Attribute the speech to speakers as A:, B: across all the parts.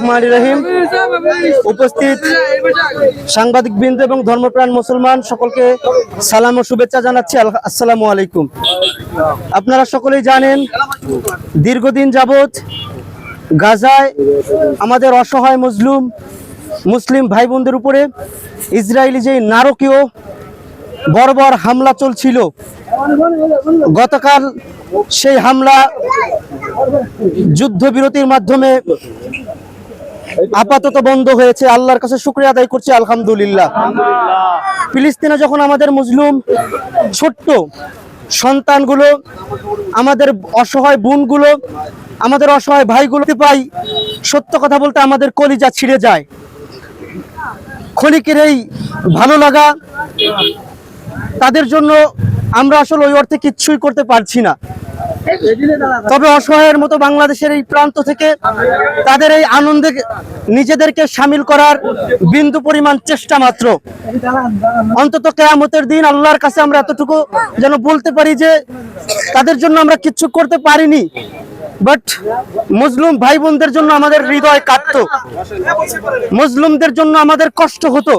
A: রহমান রহিম। উপস্থিত সাংবাদিক বৃন্দ এবং ধর্মপ্রাণ মুসলমান, সকলকে সালাম ও শুভেচ্ছা জানাচ্ছি। আসসালামু আলাইকুম। আপনারা সকলেই জানেন, দীর্ঘদিন যাবৎ গাজায় আমাদের অসহায় মজলুম মুসলিম ভাই বোনদের উপরে ইসরায়েলি যে নারকীয় বর্বর হামলা চলছিল, গতকাল সেই হামলা যুদ্ধবিরতির মাধ্যমে আপাতত বন্ধ হয়েছে। আল্লাহর কাছে শুক্রিয়া আদায় করছি, আলহামদুলিল্লাহ। ফিলিস্তিনে যখন আমাদের মুসলিম ছোট্ট সন্তানগুলো, আমাদের অসহায় বোনগুলো, আমাদের অসহায় ভাইগুলোতে পাই, সত্য কথা বলতে আমাদের কলিজা ছিঁড়ে যায়। ক্ষণিকের এই ভালো লাগা, তাদের জন্য আমরা আসলে ওই অর্থে কিচ্ছুই করতে পারছি না। তবে অসহায়ের মতো বাংলাদেশের এই প্রান্ত থেকে তাদের এই আনন্দে নিজেদেরকে সামিল করার বিন্দু পরিমাণ চেষ্টা মাত্র। অন্তত কেয়ামতের দিন আল্লাহর কাছে আমরা এতটুকু যেন বলতে পারি যে তাদের জন্য আমরা কিচ্ছু করতে পারিনি। বাট মুসলিম ভাই বোনদের জন্য আমাদের হৃদয় কাঁদত। মুসলিমদের জন্য আমাদের কষ্ট হতো।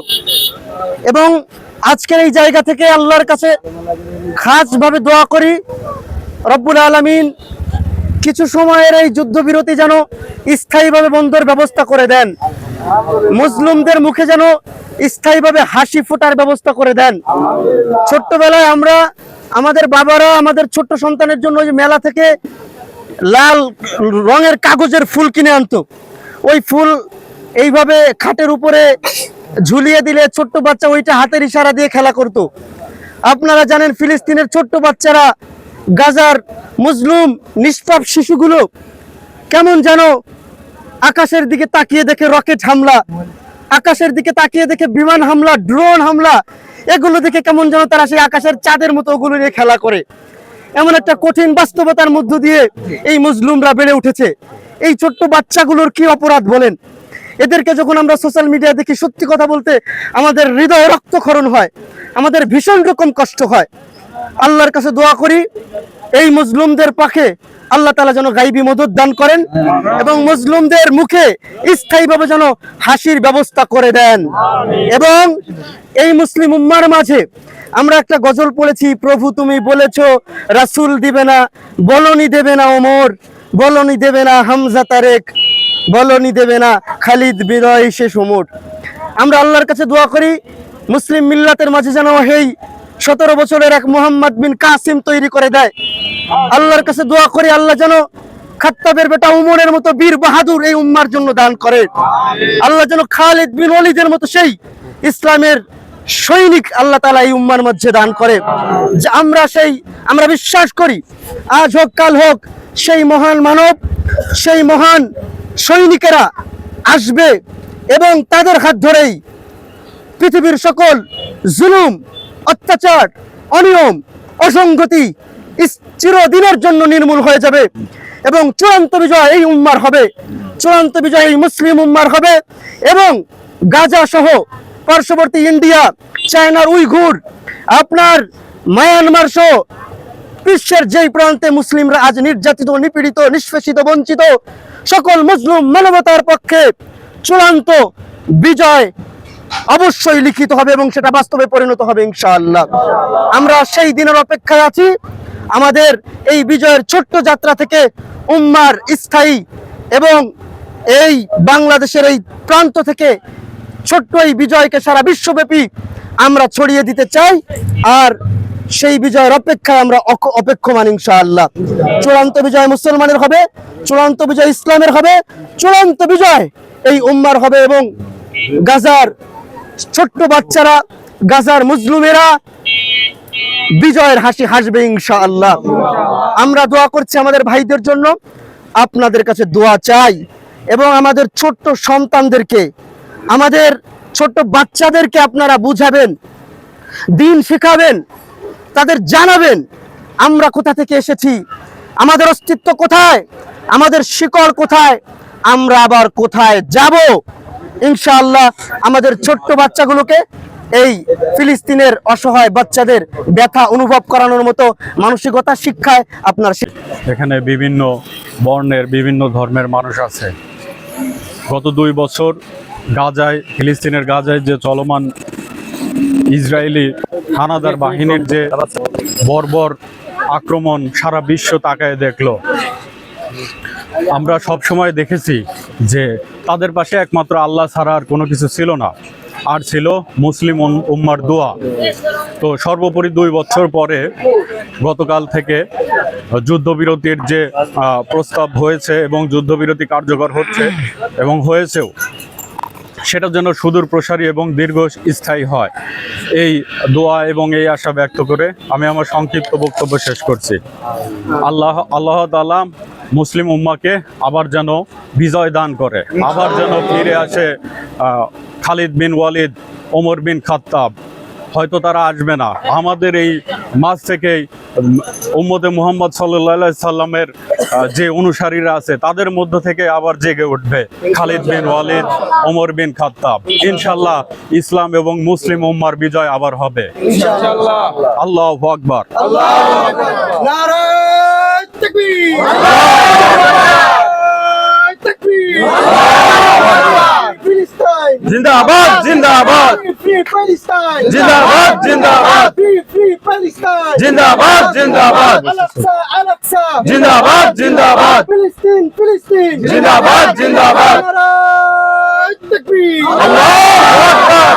A: এবং আজকের এই জায়গা থেকে আল্লাহর কাছে খাসভাবে দোয়া করি। রব্বুল আলমিন কিছু সময়ের এই যুদ্ধবিরতি যেন স্থায়ীভাবে বন্ধের ব্যবস্থা করে দেন। মুসলিমদের মুখে যেন স্থায়ীভাবে হাসি ফোটার ব্যবস্থা করে দেন। ছোট্টবেলায় আমরা আমাদের বাবারা, আমাদের ছোট্ট সন্তানের জন্য ওই মেলা থেকে লাল রঙের কাগজের ফুল কিনে আনতো। ওই ফুল এইভাবে খাটের উপরে ঝুলিয়ে দিলে ছোট্ট বাচ্চা ওইটা হাতের ইশারা দিয়ে খেলা করত। আপনারা জানেন ফিলিস্তিনের ছোট্ট বাচ্চারা গাজার মুসলিম নিষ্পাপ শিশুগুলো কেমন যেন আকাশের দিকে তাকিয়ে দেখে রকেট হামলা, আকাশের দিকে তাকিয়ে দেখে বিমান হামলা, ড্রোন হামলা, এগুলো দেখে কেমন যেন তারা সেই আকাশের চাঁদের মতো ওগুলো নিয়ে খেলা করে। এমন একটা কঠিন বাস্তবতার মধ্য দিয়ে এই মুসলিমরা বেড়ে উঠেছে। এই ছোট্ট বাচ্চাগুলোর কি অপরাধ বলেন? এদেরকে যখন আমরা সোশ্যাল মিডিয়া দেখি, সত্যি কথা বলতে আমাদের হৃদয় রক্তক্ষরণ হয়, আমাদের ভীষণ রকম কষ্ট হয়। আল্লাহর কাছে দোয়া করি, এই মুসলিমদের পাখে আল্লাহ তালা যেন গাইবী মদত দান করেন এবং মুসলিমদের মুখে স্থায়ীভাবে যেন হাসির ব্যবস্থা করে দেন। এবং এই মুসলিম উম্মার মাঝে আমরা একটা গজল পড়েছি, প্রভু তুমি বলেছ, রাসূল দিবে না, বলনি দেবে না ওমর, বলনি দেবে না হামজা তারেক, বলনি দেবে না খালিদ বিদয় শেষ ওমর। আমরা আল্লাহর কাছে দোয়া করি, মুসলিম মিল্লাতের মাঝে যেন এই সতেরো বছরের এক মোহাম্মদ বিন কাসিম তৈরি করে দেয়। আল্লাহর কাছে দোয়া করি আল্লাহ যেন খাত্তাবের বেটা উমরের মতো বীর বাহাদুর এই উম্মার জন্য দান করে। আল্লাহ যেন খালিদ বিন অলিদের মতো সেই ইসলামের সৈনিক আল্লাহ তালা এই উম্মার মধ্যে দান করে। যে আমরা সেই আমরা বিশ্বাস করি আজ হোক কাল হোক সেই মহান মানব সেই মহান সৈনিকেরা আসবে এবং তাদের হাত ধরেই পৃথিবীর সকল জুলুম অত্যাচার, অনিয়ম অসংগতি চিরদিনের জন্য নির্মূল হয়ে যাবে এবং চূড়ান্ত বিজয় এই উম্মার হবে। চূড়ান্ত বিজয় এই মুসলিম উম্মার হবে এবং গাজা সহ পার্শ্ববর্তী ইন্ডিয়া, চায়নার উইঘুর, আপনার মায়ানমার সহ বিশ্বের যেই প্রান্তে মুসলিমরা আজ নির্যাতিত, নিপীড়িত, নিষ্পেষিত, বঞ্চিত, সকল মুসলিম মানবতার পক্ষে চূড়ান্ত বিজয় অবশ্যই লিখিত হবে এবং সেটা বাস্তবে পরিণত হবে, ইনশাআল্লাহ। আমরা সেই দিনের অপেক্ষায় আছি। আমাদের এই বিজয়ের ছোট্ট যাত্রা থেকে উম্মার স্থায়ী এবং এই বাংলাদেশের এই প্রান্ত থেকে ছোট্ট এই বিজয়কে সারা বিশ্বব্যাপী আমরা ছড়িয়ে দিতে চাই। আর সেই বিজয়ের অপেক্ষায় আমরা অপেক্ষমান, ইনশাআল্লাহ। চূড়ান্ত বিজয় মুসলমানের হবে, চূড়ান্ত বিজয় ইসলামের হবে, চূড়ান্ত বিজয় এই উম্মার হবে এবং গাজার ছোট্ট বাচ্চারা, গাজার মুসলিমেরা, বিজয়ের হাসি হাসবে ইনশাআল্লাহ। আমরা দোয়া করছি আমাদের ভাইদের জন্য, আপনাদের কাছে দোয়া চাই এবং আমাদের ছোট্ট সন্তানদেরকে, আমাদের ছোট্ট বাচ্চাদেরকে আপনারা বুঝাবেন, দিন শেখাবেন, তাদের জানাবেন, আমরা কোথা থেকে এসেছি, আমাদের অস্তিত্ব কোথায়, আমাদের শিকড় কোথায়, আমরা আবার কোথায় যাব? ইনশাআল্লাহ আমাদের ছোট্ট বাচ্চাগুলোকে এই ফিলিস্তিনের অসহায় বাচ্চাদের ব্যথা অনুভব করানোর মতো মানসিকতা শিক্ষায় আপনার
B: এখানে বিভিন্ন বর্ণের বিভিন্ন ধর্মের মানুষ আছে। গত দুই বছর গাজায়, ফিলিস্তিনের গাজায় যে চলমান ইসরায়েলি হানাদার বাহিনীর যে বর্বর আক্রমণ সারা বিশ্ব তাকায় দেখল। আমরা সব সময় দেখেছি যে তাদের পাশে একমাত্র আল্লাহ ছাড়া আর কোনো কিছু ছিল না। আর ছিল মুসলিম উম- উম্মার দোয়া। তো সর্বোপরি দুই বছর পরে গতকাল থেকে যুদ্ধবিরতির যে প্রস্তাব হয়েছে এবং যুদ্ধবিরতি কার্যকর হচ্ছে এবং হয়েছেও সেটা যেন সুদূর প্রসারী এবং দীর্ঘ স্থায়ী হয়। এই দোয়া এবং এই আশা ব্যক্ত করে আমি আমার সংক্ষিপ্ত বক্তব্য শেষ করছি। আল্লাহ আল্লাহ তাআলা মুসলিম উম্মাকে আবার যেন বিজয় দান করে। আবার যেন ফিরে আসে খালিদ বিন ওয়ালিদ ওমর বিন খাত্তাব। হয়তো তারা আসবে না। আমাদের এই মাঝ থেকেই উম্মদে মুহাম্মদ সাল্লাহ সাল্লামের যে অনুসারীরা আছে তাদের মধ্য থেকে আবার জেগে উঠবে খালিদ বিন ওয়ালিদ ওমর বিন খাত্তাব। ইনশাল্লাহ ইসলাম এবং মুসলিম উম্মার বিজয় আবার হবে। আল্লাহ আকবার।
A: নারায় তাকবীর তাকবীর ফিলিস্তাইন
B: জিন্দাবাদ জিন্দাবাদ।
A: ফ্রি প্যালেস্টাইন
B: জিন্দাবাদ জিন্দাবাদ।
A: ফ্রি ফ্রি প্যালেস্টাইন
B: জিন্দাবাদ জিন্দাবাদ।
A: আলাকসা আলাকসা
B: জিন্দাবাদ জিন্দাবাদ।
A: ফিলিস্তিন ফিলিস্তিন
B: জিন্দাবাদ জিন্দাবাদ।
A: তাকবীর
B: আল্লাহু আকবার।